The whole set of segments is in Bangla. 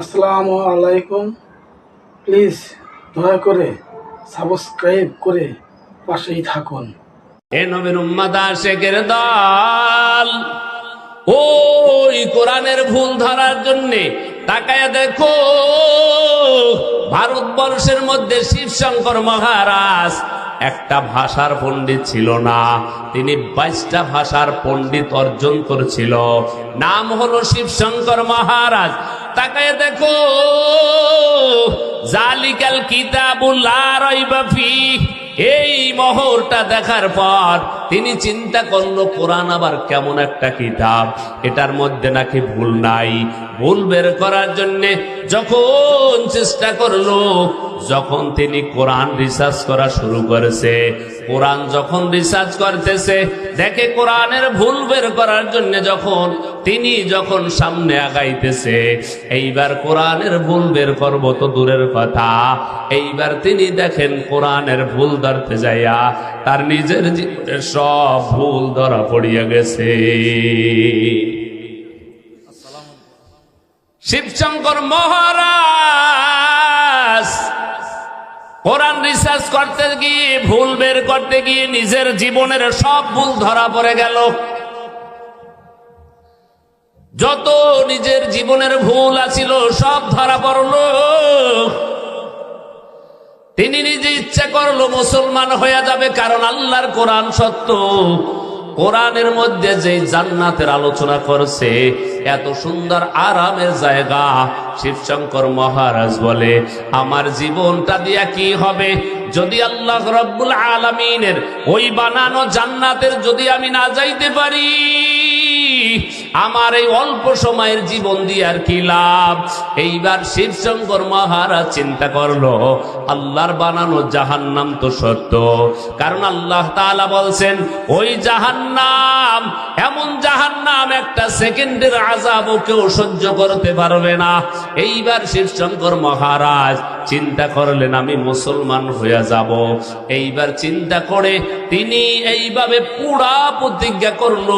আসসালামু আলাইকুম। প্লিজ দয়া করে সাবস্ক্রাইব করে পাশেই থাকুন। এ নবীর উম্মাদা শেখের দল, ওই কোরআনের ভুল ধরার জন্যে তাকায় দেখো, ভারতবর্ষের মধ্যে শিবশঙ্কর মহারাজ একটা ভাষার পণ্ডিত ছিল না। তিনি বাইশটা ভাষার পণ্ডিত অর্জন করেছিল। নাম হলো শিবশঙ্কর মহারাজ। তাকায় দেখো, জালিকাল কিতাবুল লা রাইবা ফিহ এই মহরটা দেখার পর তিনি চিন্তা করল, কোরআন আবার কেমন একটা কিতাব। এটার মধ্যে নাকি ভুল নাই। ভুল বের করার জন্য যখন চেষ্টা করল, যখন তিনি কোরআন রিসার্চ করা শুরু করেছে, কোরআন যখন রিসার্চ করতেছে, দেখে কোরআনের ভুল বের করার জন্য যখন তিনি যখন সামনে আগাইতেছে, এইবার কোরআনের ভুল বের করব তো দূরের কথা। এইবার তিনি দেখেন কোরআনের ভুল ধরতে যাইয়া তার নিজের সব ভুল ধরা পড়িয়া গেছে। শিবশঙ্কর মহারাজ, কোরআন রিসার্চ করতে গিয়ে, ভুল বের করতে গিয়ে নিজের জীবনের সব ভুল ধরা পড়ে গেল। যত নিজের জীবনের ভুল আছিল, সব ধরা পড়ল। তিনি নিজে ইচ্ছা করল মুসলমান হয়ে যাবে, কারণ আল্লাহর কোরআন সত্য। কোরআনের মধ্যে যে জান্নাতের আলোচনা করছে, এত সুন্দর আরামের জায়গা, শিবশঙ্কর মহারাজ বলে, আমার জীবনটা দিয়া কি হবে? যদি আল্লাহ রব্বুল আলমিনের ওই বানানো জান্নাতের যদি আমি না যাইতে পারি। আমার এই অল্প সময়ের জীবন দিয়ে আর কি লাভ? এইবার শিবশঙ্কর মহারাজ চিন্তা করল, আল্লাহর বানানো জাহান্নাম তো সত্য। কারণ আল্লাহ তাআলা বলছেন, ওই জাহান্নাম এমন জাহান্নাম একটা সেকেন্ডের আজাবও কেউ সহ্য করতে পারবে না। এইবার শিবশঙ্কর মহারাজ চিন্তা করলেন, আমি মুসলমান হইয়া যাব। এইবার চিন্তা করে তিনি এইভাবে পুরা প্রতিজ্ঞা করল,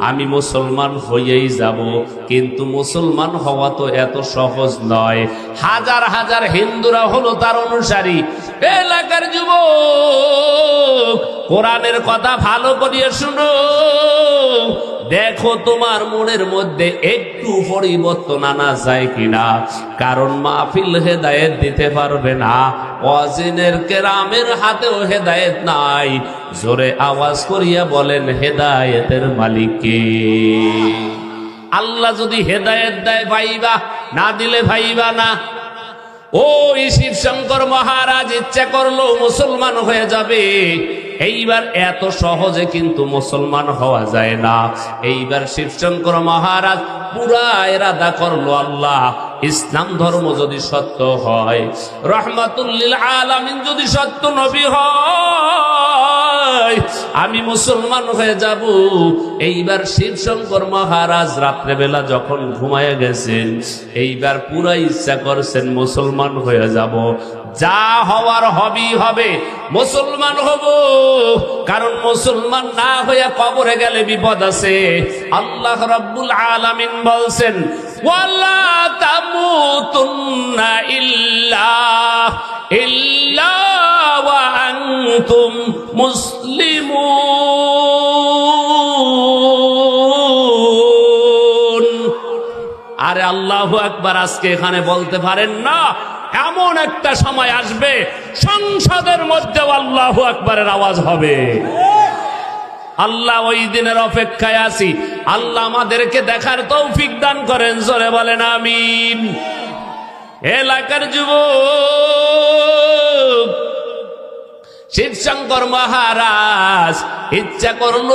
আমি মুসলমান হইয়াই যাব। কিন্তু মুসলমান হওয়া তো এত সহজ নয়। হাজার হাজার হিন্দুরা হলো তার অনুসারী। এলাকার যুবক, কোরআনের কথা ভালো করিয়া শুনো। দেখো তোমার মনের মধ্যে একটু পরিবর্তন আনা যায় কিনা? কারণ মাহফিল হেদায়েত দিতে পারবে না। অজিনের কেরামের হাতেও হেদায়েত নাই। জোরে আওয়াজ করিয়া বলেন, হেদায়েতের মালিককে আল্লাহ যদি হেদায়েত দেয় ভাইবা, না দিলে ভাইবা না। ওই শিবশঙ্কর মহারাজ, ইচ্ছা করল মুসলমান হয়ে যাবে। এইবার এত সহজে কিন্তু মুসলমান হওয়া যায় না। এইবার শিবশঙ্কর মহারাজ পুরা এরাদা করল আল্লাহ। ইসলাম ধর্ম যদি সত্য হয় রহমাতুল্লিল আলামিন যদি সত্য নবী হয় আমি মুসলমান হয়ে যাব। এইবার শিবশঙ্কর মহারাজ রাত্রেবেলা যখন ঘুমায় গেছেন, এইবার পুরা ইচ্ছা করছেন মুসলমান হয়ে যাব। যা হওয়ার হবই হবে, মুসলমান হব। কারণ মুসলমান না হইয়া কবরে গেলে বিপদ আছে। আল্লাহ রাব্বুল আলামিন বলছেন ইল্লা আরে আল্লাহু আকবার, আজকে এখানে বলতে পারেন না, এমন একটা সময় আসবে সংসদের মধ্যেও আল্লাহু আকবারের আওয়াজ হবে। আল্লাহ ওই দিনের অপেক্ষায় আছি। আল্লাহ আমাদেরকে দেখার তৌফিক দান করেন, জোরে বলেন আমিন। এলাকার যুবক, শিবশঙ্কর মহারাজ, ইচ্ছা করল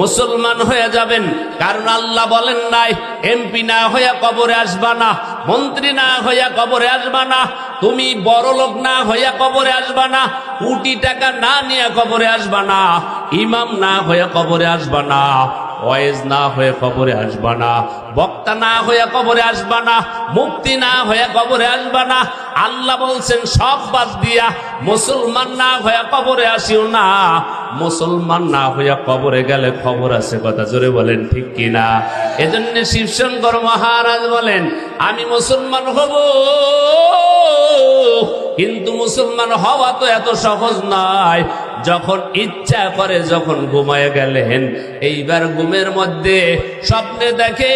মুসলমান হয়ে যাবেন, কারণ আল্লাহ বলেন নাই, এমপি না হইয়া কবরে আসবা না, মন্ত্রী না হইয়া কবরে আসবা না, তুমি বড় লোক না হইয়া কবরে আসবা না, কোটি টাকা না নিয়ে কবরে আসবা না। ইমাম না হইয়া কবরে আসবা না ওয়েজ না হয়ে কবরে আসবা না, বক্তা না হয়ে কবরে আসবা না মুক্তি না হয়ে কবরে আসবা না, আল্লাহ বলছেন সব বাদ দিয়া মুসলমান না হয়ে কবরে আসিও না, মুসলমান না হইয়া কবরে গেলে খবর আছে কথা জোরে বলেন ঠিক কিনা? এজন্য শিবশঙ্কর মহারাজ বলেন, আমি মুসলমান হব, কিন্তু মুসলমান হওয়া তো এত সহজ নয় যখন ইচ্ছা করে যখন ঘুমায় গেলেন, এইবার ঘুমের মধ্যে স্বপ্নে দেখে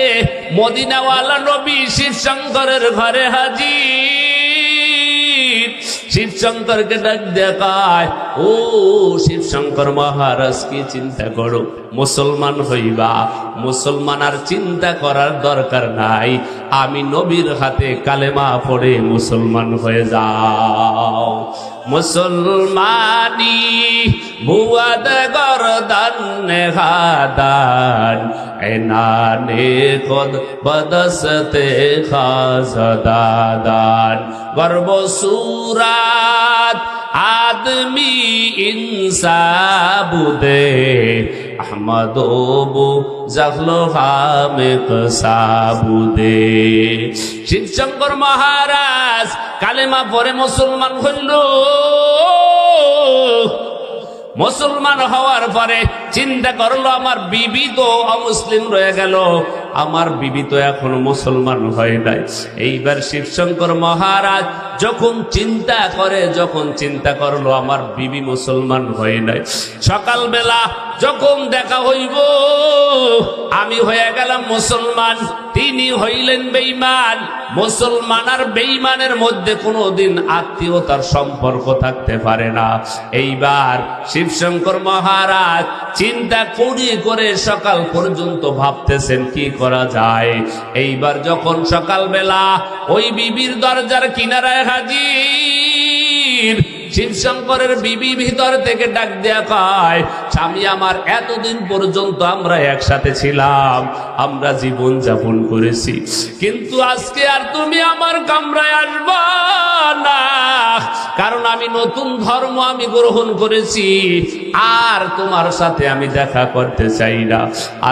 মদিনাওয়ালা নবী শিবশঙ্করের ঘরে হাজির। শিবশঙ্করকে ডাক দেখায় ও শিবশঙ্কর মহারাজ, কি চিন্তা করো? মুসলমান হইবা? মুসলমান আর চিন্তা করার দরকার নাই। আমি নবীর হাতে কালেমা পড়ে মুসলমান হয়ে যাও। মুসলমানি বুয়াদ গরদান হাদান এনানে কদ বদসতে খাজদাদান। গর্ব সুরাত আদমি ইনসাবুদে আহমদ বু হামে শিবশঙ্কর মহারাজ কালেমা পরে মুসলমান হইল। মুসলমান হওয়ার পরে চিন্তা করল, আমার বিবি তো অমুসলিম রয়ে গেল। আমার বিবি তো এখনও মুসলমান হয় নাই। এইবার শিবশঙ্কর মহারাজ যখন চিন্তা করে, যখন চিন্তা করল, আমার বিবি মুসলমান হয় নাই। সকালবেলা যখন দেখা হইব, আমি হয়ে গেলাম মুসলমান। তিনি হইলেন বেঈমান। মুসলমান আর বেঈমানের মধ্যে কোনোদিন আত্মীয়তার সম্পর্ক থাকতে পারে না। এইবার শিবশঙ্কর মহারাজ চিন্তা করি করে সকাল পর্যন্ত ভাবতেছেন কি করা যায়। এইবার যখন সকালবেলা ওই বিবির দরজার কিনারায় হাজির শিবশঙ্করের বিবি ভিতর থেকে ডাক দেয়া কয়, স্বামী, আমার এতদিন পর্যন্ত আমরা একসাথে ছিলাম, আমরা জীবন যাপন করেছি। কিন্তু আজকে আর তুমি আমার কামরায় আসবা না। কারণ আমি নতুন ধর্ম আমি গ্রহণ করেছি, আর তোমার সাথে আমি দেখা করতে চাই না।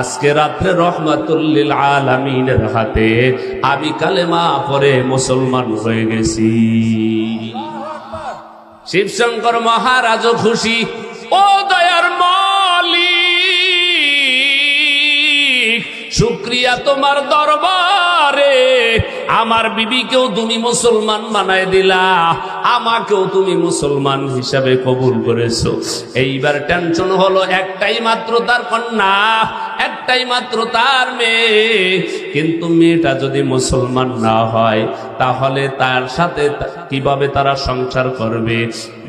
আজকে রাত্রে রহমাতুল্লিল আলামিনের হাতে আমি কালেমা পরে মুসলমান হয়ে গেছি। শিবশঙ্কর মহারাজও খুশি, ও দয়ার মালিক, শুক্রিয়া তোমার দরবারে। আমার বিবিকেও তুমি মুসলমান বানায় দিলা, আমাকেও তুমি মুসলমান হিসাবে কবুল করেছ। এইবার টেনশন হলো একটাই মাত্র তার কন্যা। একটাই মাত্র তার মেয়ে। কিন্তু মেয়েটা যদি মুসলমান না হয়, তাহলে তার সাথে কীভাবে তারা সংসার করবে?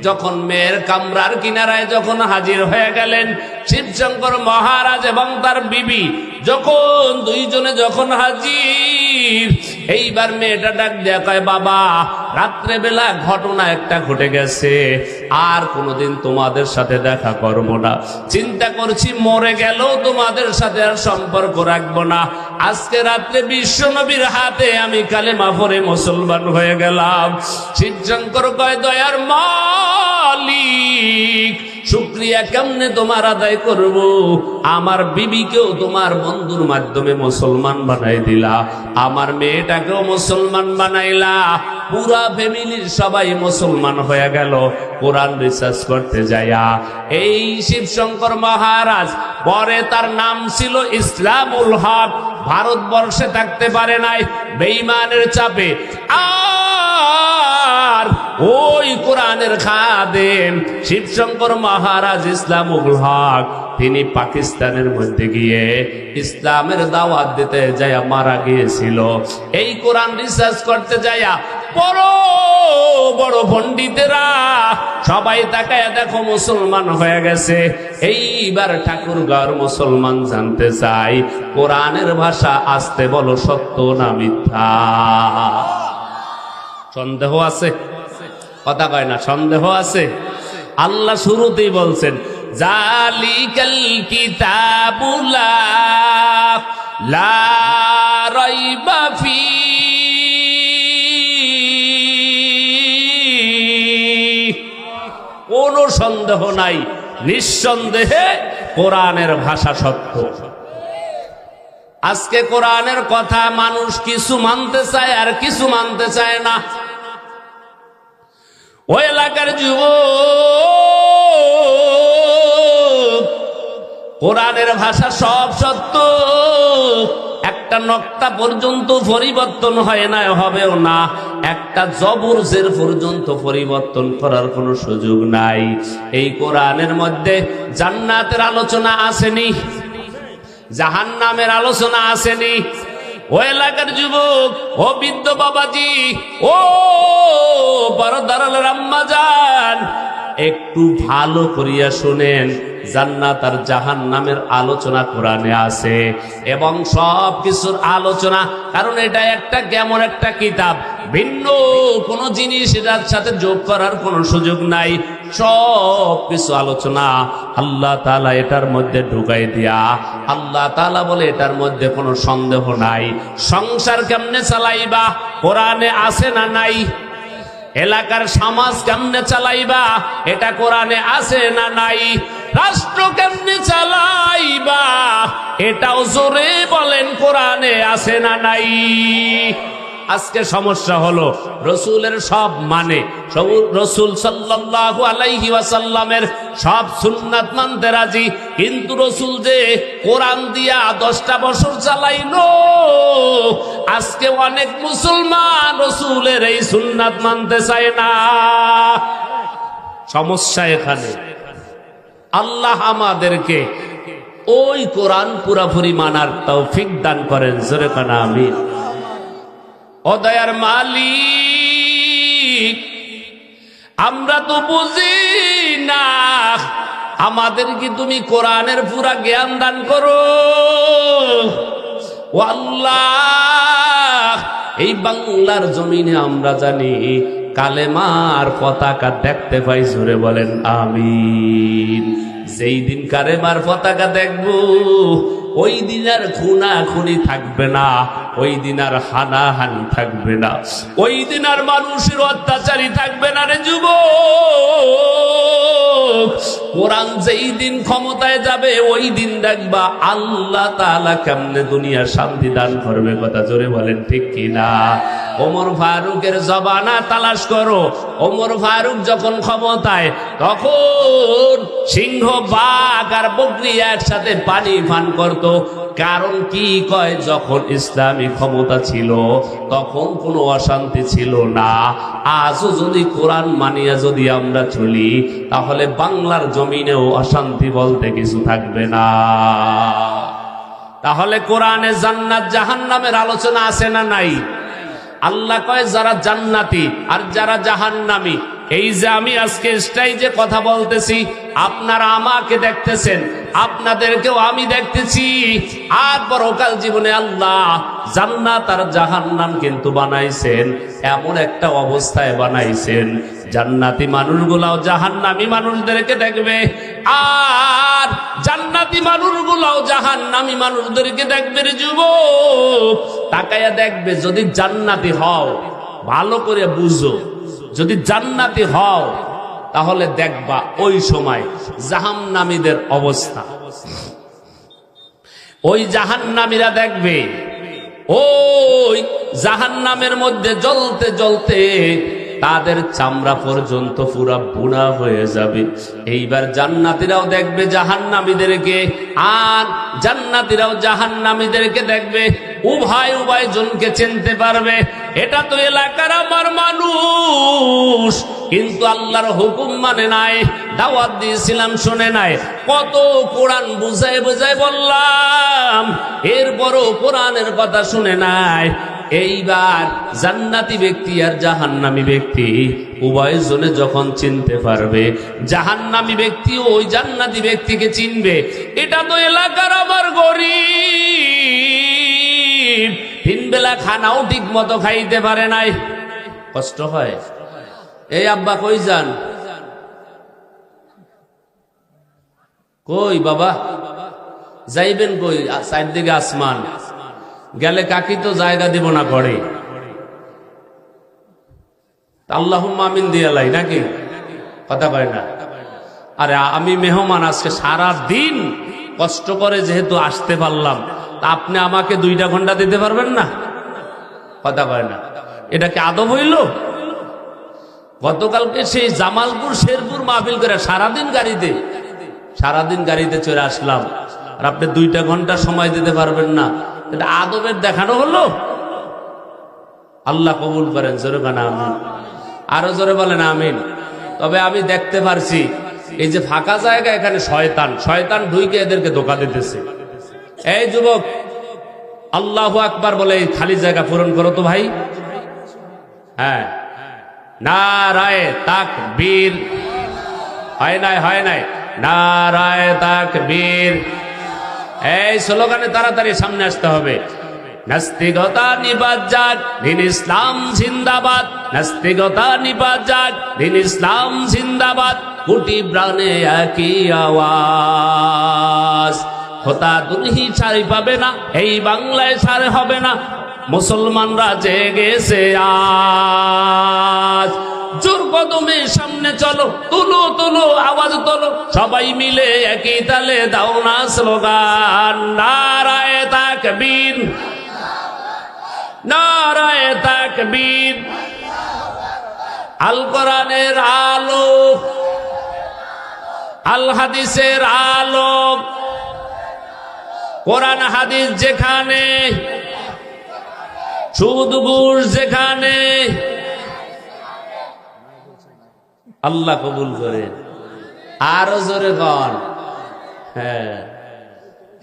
যখন মেয়ের কামরার কিনারায় যখন হাজির হয়ে গেলেন, শিবশঙ্কর মহারাজ এবং তার বিবি, যখন দুইজনে যখন হাজির, এইবার মেয়েটা ডাক দেয়া কয়, বাবা রাত্রে বেলা ঘটনা একটা ঘটে গেছে, আর কোনোদিন তোমাদের সাথে দেখা করব না। চিন্তা করছি মরে গেলেও তোমাদের সাথে আর সম্পর্ক রাখব না। আজকে রাত্রে বিশ্ব নবীর হাতে আমি কালেমা পরে মুসলমান হয়ে গেলাম। শিবশঙ্কর কয়, দয়ার মালিক, শুক্রিয়া কেমনে তোমার আদায় করব? আমার বিবিকেও তোমার বন্ধুর মাধ্যমে মুসলমান বানাই দিলা। আমার মেয়েটাকেও মুসলমান বানাইলা। পুরা ফ্যামিলির সবাই মুসলমান হয়ে গেল। কোরআন রিসার্চ করতে যাইয়া। এই শিবশঙ্কর মহারাজ, পরে তার নাম ছিল ইসলামুল হক। ভারতবর্ষে থাকতে পারে নাই, বেঈমানের চাপে। আর ওই কোরআনের খাদেম শিবশঙ্কর মহারাজ ইসলামুল হক, তিনি পাকিস্তানের মধ্যে গিয়ে ইসলামের দাওয়াত দিতে যায়া মারা গিয়েছিল। এই কোরআন রিসার্চ করতে যায়া বড় বড় পণ্ডিতেরা সবাই তাকায় দেখো মুসলমান হয়ে গেছে। এইবার ঠাকুরগাঁর মুসলমান জানতে চাই, কোরআনের ভাষা আসতে বলো সত্য না মিথ্যা? সন্দেহ আছে? কথা কয় না, সন্দেহ আছে? আল্লাহ শুরুতেই বলছেন, জালিকাল কিতাবুলা লা রাইবা কোনো সন্দেহ নাই, নিঃসন্দেহে কোরআনের ভাষা সত্য। আজকে কোরআনের কথা মানুষ কিছু মানতে চায় আর কিছু মানতে চায় না। ওই এলাকার যুব কোরআনের ভাষা সব সত্য। একটা নক্তা পর্যন্ত পরিবর্তন হয় না, হবেও না। একটা জবর জের পর্যন্ত পরিবর্তন করার কোনো সুযোগ নাই। এই কোরআনের মধ্যে জান্নাতের আলোচনা আসেনি জাহান নামের আলোচনা আসেনি ও এলাকার যুবক, ও বৃদ্ধ বাবাজি, ও বড়দারাল রাম্মা যান একটু ভালো করিয়া শুনেন, জান্নাত আর জাহান নামের আলোচনা কোরআনে আছে এবং সব কিছুর আলোচনা, কারণ এটা একটা কেমন একটা কিতাব, ভিন্ন কোনো জিনিস এটার সাথে যোগ করার কোনো সুযোগ নাই। সব কিছু আলোচনা আল্লাহ তালা এটার মধ্যে ঢুকাই দিয়া, আল্লাহ তালা বলে এটার মধ্যে কোনো সন্দেহ নাই। সংসার কেমনে চালাইবা? কোরআনে আছে না নাই? এলাকার সমাজ কেমনে চালাইবা? এটা কোরআনে আছে না নাই? রাষ্ট্র কেমনে চালাইবা? এটাও জোরে বলেন, কোরআনে আছে না নাই? আজকে সমস্যা হলো, রসুলের সব মানে রসুল সাল্লাল্লাহু আলাইহি ওয়াসাল্লামের সব সুন্নাত মানতে রাজি, কিন্তু রসুল যে কোরআন দিয়া দশটা বছর চালাইলো, আজকে অনেক মুসলমান রসুলের এই সুন্নাত মানতে চায় না। সমস্যা এখানে। আল্লাহ আমাদেরকে ওই কোরআন পুরাপুরি মানার তৌফিক দান করেন, জোরে কানা, আমিন। অদয়ার মালিক, আমরা তো বুঝি না, আমাদের কি তুমি কোরআনের পুরা জ্ঞান দান করো? আল্লাহ এই বাংলার জমিনে আমরা জানি কালেমার পতাকা দেখতে পাই, জোরে বলেন আমিন। যেই দিন কালেমার পতাকা দেখব, ওই দিন আর খুনা খুনি থাকবে না। ওই দিন আর হানাহানি থাকবে না। ওই দিন আর মানুষের অত্যাচারী থাকবে না রে যুব কোরআন যেই দিন ক্ষমতায় যাবে, ওই দিন দেখবা আল্লাহ তাআলা কেমনে দুনিয়ার শান্তি দান করবে কথা জোরে বলেন ঠিক কিনা? ওমর ফারুকের জবানা তালাশ করো। ওমর ফারুক যখন ক্ষমতায়, তখন সিংহ বাঘ আর বকরি একসাথে পানি পান করত। কারণ কি কয়, যখন ইসলামী ক্ষমতা ছিল, তখন কোনো অশান্তি ছিল না। আজও যদি কোরআন মানিয়া যদি আমরা চলি, তাহলে বাংলার জমিনেও অশান্তি বলতে কিছু থাকবে না। তাহলে কোরআনে জান্নাত জাহান্নামের আলোচনা আছে না নাই? আল্লাহ কয়, যারা জান্নাতি আর যারা জাহান্নামি এই যে আমি আজকে স্টাইজে কথা বলতেছি, আপনারা আমাকে দেখতেছেন, আপনাদেরকেও আমি দেখতেছি। আর পরকাল জীবনে আল্লাহ জান্নাত আর জাহান্নাম কিন্তু বানাইছেন, এমন একটা অবস্থায় বানাইছেন। জান্নাতি মানুষগুলাও জাহান্নামি মানুষদেরকে দেখবে, আর জান্নাতি মানুষগুলাও জাহান্নামি মানুষদেরকে দেখবে রে যুবক তাকায়া দেখবে, যদি জান্নাতি হও, ভালো করে বুঝো। যদি জান্নাতি হও, তাহলে দেখবা ওই সময় জাহান্নামীদের অবস্থা। ওই জাহান্নামীরা দেখবে, ওই জাহান্নামের মধ্যে জ্বলতে জ্বলতে তাদের চামড়া পর্যন্ত পুরা বুড়া হয়ে যাবে। এইবার জান্নাতিরাও দেখবে জাহান্নামীদেরকে, আর জান্নাতিরাও জাহান্নামীদেরকে দেখবে উভয় উভয় জনকে চিনতে পারবে। এটা তো এলাকার আমার মানুষ। কিন্তু আল্লাহর হুকুম মানে নাই, দাওয়াত দিয়েছিলাম, শুনে নাই। কত কোরআন বুঝাই বুঝাই বললাম, এরপরও কোরআনের কথা শুনে নাই। এইবার জান্নাতি ব্যক্তি আর জাহান্নামি ব্যক্তি উভয় জনে যখন চিনতে পারবে, জাহান্নামি ব্যক্তি ওই জান্নাতি ব্যক্তিকে চিনবে। এটা তো এলাকার আমার গরিব। তিন বেলা খানাও ঠিক মতো খাইতে পারে নাই। কষ্ট হয়। এই আব্বা কই যান? কই বাবা? যাইবেন কই? সাইড দিকে আসমান। গেলে কাকি তো জায়গা দিব না ঘরে। আল্লাহ আমিন দিয়ালাই নাকি? কথা কয় না। আরে আমি মেহমান আজকে সারা দিন কষ্ট করে যেহেতু আসতে পারলাম। আপনি আমাকে দুইটা ঘণ্টা দিতে পারবেন না? কথা কয় না। এটা কি আদব হইল? গতকালকে সেই জামালপুর, শেরপুর মাহফিল করে সারাদিন গাড়িতে সারাদিন গাড়িতে চলে আসলাম। আর আপনি দুইটা ঘণ্টা সময় দিতে পারবেন না। এটা আদবের দেখানো হলো? আল্লাহ কবুল করেন, জোরে কানা আমিন। আরও জোরে বলেন আমিন। তবে আমি দেখতে পারছি, এই যে ফাঁকা জায়গা এখানে শয়তান শয়তান ঢুইকে এদেরকে ধোকা দিতেছে। এই যুবক, আল্লাহ আকবার বলে খালি জায়গা পূরণ করো তো ভাই। হ্যাঁ। নারায় তাক বীর হয় নাই হয় নাই। নারায় তাক বীর এই স্লোগানে তাড়াতাড়ি সামনে আসতে হবে। নাস্তিকতা নিবাদ যাক দিন ইসলাম জিন্দাবাদ। নাস্তিকতা নিবাদ যাক দিন ইসলাম জিন্দাবাদ। কোটি প্রাণে একই আওয়াজ। হতা দুলহি ছাড়ি পাবে না, এই বাংলায় ছাড়ে হবে না। মুসলমানরা জেগেছে আজ। জোর কদমে সামনে চলো, তুলো তুলো, আওয়াজ তোলো। সবাই মিলে একই তালে দাও না স্লোগান। নারায় তাকবীর নারায় তাকবীর। আল কোরআনের আলো আল হাদিসের আলো। কোরআন, হাদিস যেখানে, সুদ যেখানে, আল্লাহ কবুল করে। আরও জোরে কন। হ্যাঁ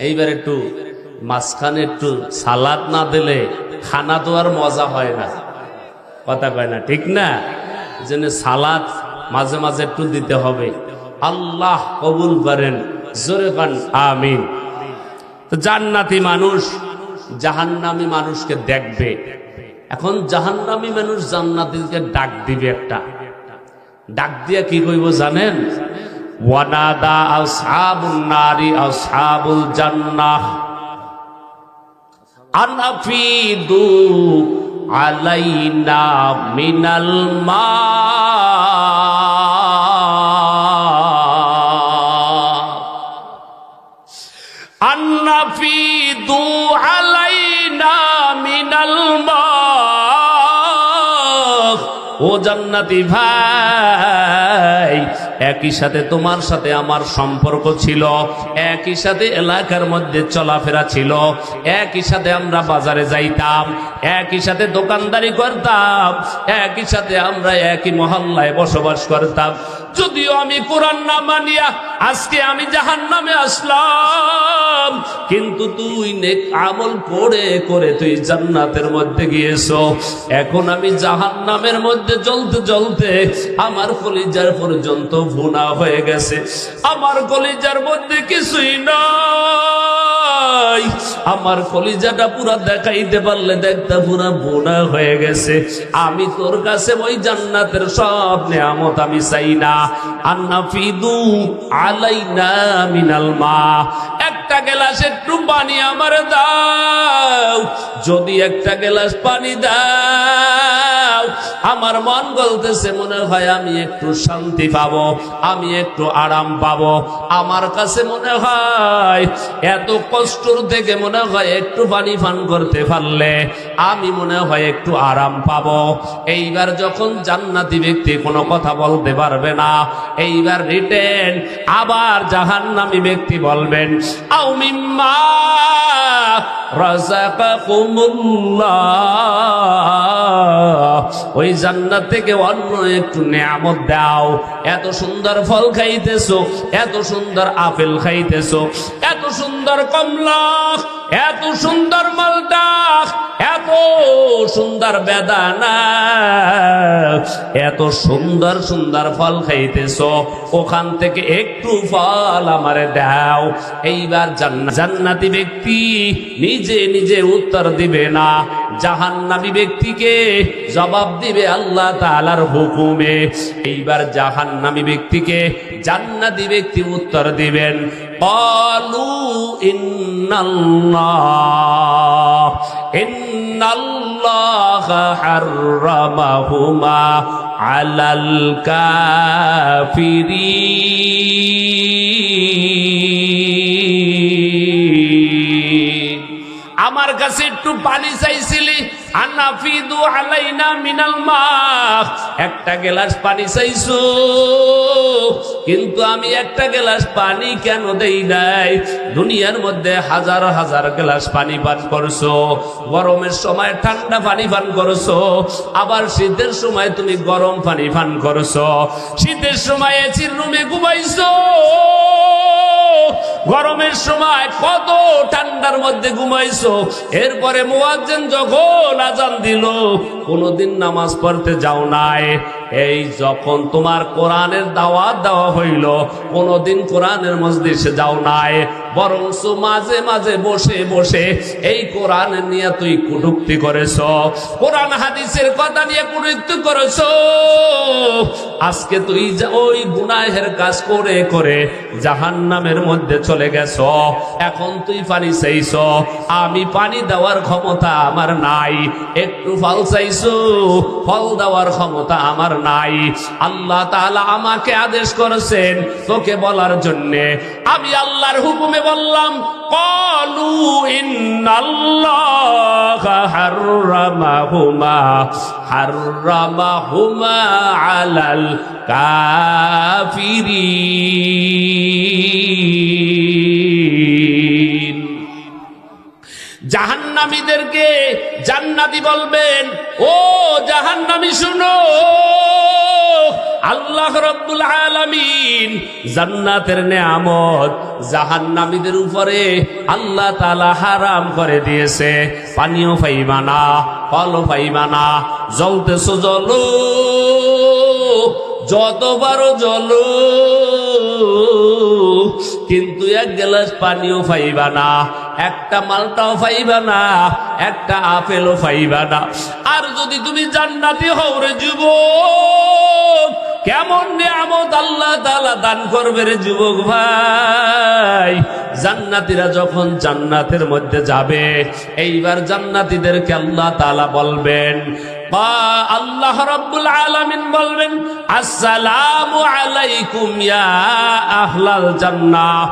এইবার একটু মাঝখানে একটু সালাদ না দিলে খানা তো আর মজা হয় না। কথা কয় না, ঠিক না? জন্য সালাদ মাঝে মাঝে একটু দিতে হবে। আল্লাহ কবুল করেন। জোরে কন, আমিন। জান্নাতি মানুষ, জাহান্নামী মানুষকে দেখবে। এখন জাহান্নামী মানুষ জান্নাতিকে ডাক দিবে একটা। ডাক দিয়া কি কইব জানেন? আলাইনা মিনাল মা ও জান্নাতি ভাই, একই সাথে তোমার সাথে আমার সম্পর্ক ছিল, একই সাথে এলাকার মধ্যে চলাফেরা ছিল, একই সাথে আমরা বাজারে যাইতাম, একই সাথে দোকানদারি করতাম, একই সাথে আমরা একই মহল্লায় বসবাস করতাম। যদিও আমি কোরআন না মানিয়া আজকে আমি জাহান নামে আসলাম, কিন্তু তুই নেক আমল করে করে তুই জান্নাতের মধ্যে গিয়েছো। এখন আমি জাহান নামের মধ্যে জ্বলতে জ্বলতে আমার কলিজার পর্যন্ত ভুনা হয়ে গেছে। আমার কলিজার মধ্যে কিছুই নাই আমার কলিজাটা পুরা দেখাইতে পারলে দেখতে পুরা বোনা হয়ে গেছে। আমি তোর কাছে ওই জান্নাতের সব নিয়ামত আমি চাই না। ফিদু আলাইনা মিনাল মা। একটা গ্লাস একটু পানি আমার দাও। যদি একটা গ্লাস পানি দাও আমার মন গলতেছে মনে হয় আমি একটু শান্তি পাবো, আমি একটু আরাম পাবো। আমার কাছে মনে হয়, এত কষ্টর থেকে মনে হয় একটু পানি পান করতে পারলে আমি মনে হয় একটু আরাম পাবো। এইবার যখন জান্নাতি ব্যক্তি কোনো কথা বলতে পারবে না, এইবার রিটেন আবার জাহান্নামী ব্যক্তি বলবেন, আও মিম্মা রাযাকাকুমুল্লাহ ওই জান্নাত থেকে অন্য একটু নিয়ামত দাও। এত সুন্দর ফল খাইতেছো, এত সুন্দর আপেল খাইতেছো, এত সুন্দর কমলা, এত সুন্দর মালটা সুন্দর বেদানা, এত সুন্দর সুন্দর ফল খাইতেছ, ওখান থেকে একটু ফল আমারে দাও। এইবার জান্নাতি ব্যক্তি নিজে নিজে উত্তর দিবে না। জাহান্নাবি ব্যক্তিকে জবাব দিবে আল্লাহ তালার হুকুমে। এইবার জাহান্নামি ব্যক্তিকে জান্নাতি ব্যক্তি উত্তর দিবেন। পালু ইন্নাল্লাহ। হাররামাহুমা আলাল কাফিরিন। আমার কাছে একটু পানি চাইছিলি? আনাফিদু আলাইনা মিনাল মা একটা গ্লাস পানি চাইছো? কিন্তু আমি একটা গ্লাস পানি কেন দেই নাই? দুনিয়ার মধ্যে হাজার হাজার গ্লাস পানি পান করছ। গরমের সময় ঠান্ডা পানি পান করছ। আবার শীতের সময় তুমি গরম পানি পান করছ। শীতের সময় এসির রুমে ঘুমাইছো। গরমের সময় কত ঠান্ডার মধ্যে ঘুমাইছো? এরপরে মোয়াজ্জেন যখন আজান দিল, কোনোদিন নামাজ পড়তে যাও নাই। এই যখন তোমার কোরআনের দাওয়াত দেওয়া হইল, কোনোদিন কোরআনের মসজিদে যাও নাই। বরং মাঝে মাঝে বসে বসে এই কোরআন নিয়ে তুই কুটুক্তি করেছ। কোরআন হাদিসের কথা নিয়ে কুটুক্তি করেছ। আজকে তুই ওই গুনাহের কাজ করে করে জাহান্নামের মধ্যে চলে গেছ। এখন তুই পানি চাইছ। আমি পানি দেওয়ার ক্ষমতা আমার নাই। একটু ফল চাইছো, ফল দেওয়ার ক্ষমতা আমার নাই। আল্লাহ তাআলা আমাকে আদেশ করেছেন তোকে বলার জন্যে। আমি আল্লাহর হুকুমে বললাম কলু আলাল কাফিরিন। জাহান্নামীদেরকে জান্নাতি বলবেন ও জাহান্নামী শুনো। আল্লাহ রব্বুল আলামিন জান্নাতের নেয়ামত জাহান্নামীদের উপরে আল্লাহ তাআলা হারাম করে দিয়েছে। পানীয় পাইবানা ফল পাইবানা জ্বলতেছো জলো যত পারো জলো কিন্তু এক গ্লাস পানিও পাইবা না, একটা মালটাও পাইবা না, একটা আপেলও পাইবা না। আর যদি তুমি জান্নাতি হও রে যুবক কেমন নিয়ামত আল্লাহ তালা দান করবে রে যুবক ভাই? জান্নাতিরা যখন জান্নাতের মধ্যে যাবে, এইবার জান্নাতিদেরকে আল্লাহ তালা বলবেন আল্লাহ রব্বুল আলামিন বলবেন, আসসালামু আলাইকুম ইয়া আহলাল জান্নাহ।